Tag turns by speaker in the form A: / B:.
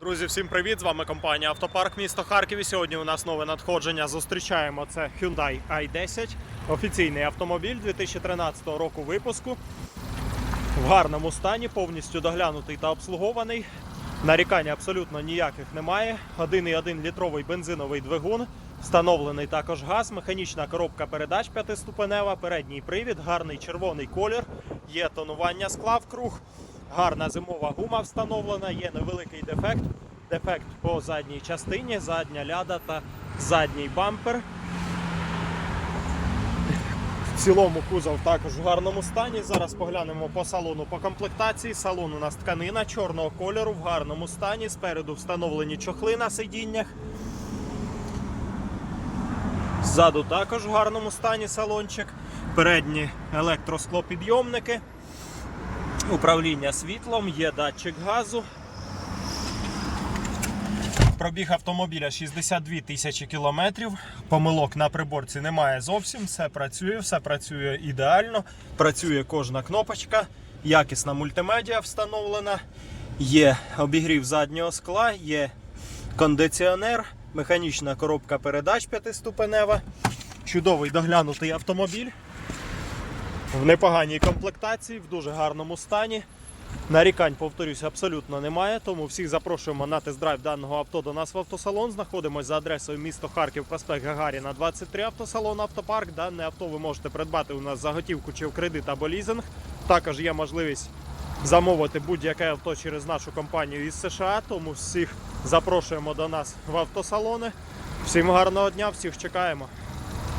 A: Друзі, всім привіт! З вами компанія Автопарк місто Харків. І сьогодні у нас нове надходження. Зустрічаємо це Hyundai i10, офіційний автомобіль 2013 року випуску. В гарному стані, повністю доглянутий та обслугований. Нарікань абсолютно ніяких немає. 1,1 літровий бензиновий двигун. Встановлений також газ, механічна коробка передач п'ятиступенева, передній привід, гарний червоний колір, є тонування скла в круг, гарна зимова гума встановлена, є невеликий дефект. Дефект по задній частині, задня ляда та задній бампер. В цілому кузов також в гарному стані. Зараз поглянемо по салону по комплектації. Салон у нас тканина чорного кольору в гарному стані. Спереду встановлені чохли на сидіннях. Ззаду також в гарному стані салончик. Передні електросклопідйомники. Управління світлом, є датчик газу. Пробіг автомобіля 62 тисячі кілометрів. Помилок на приборці немає зовсім. Все працює, все працює ідеально. Працює кожна кнопочка, якісна мультимедіа встановлена. Є обігрів заднього скла, є кондиціонер, механічна коробка передач п'ятиступенева. Чудовий доглянутий автомобіль. В непоганій комплектації, в дуже гарному стані. Нарікань, повторюсь, абсолютно немає. Тому всіх запрошуємо на тест-драйв даного авто до нас в автосалон. Знаходимося за адресою місто Харків, проспект Гагаріна, 23 автосалон Автопарк. Дане авто ви можете придбати у нас за готівку чи в кредит або лізинг. Також є можливість замовити будь-яке авто через нашу компанію із США. Тому всіх запрошуємо до нас в автосалони. Всім гарного дня, всіх чекаємо.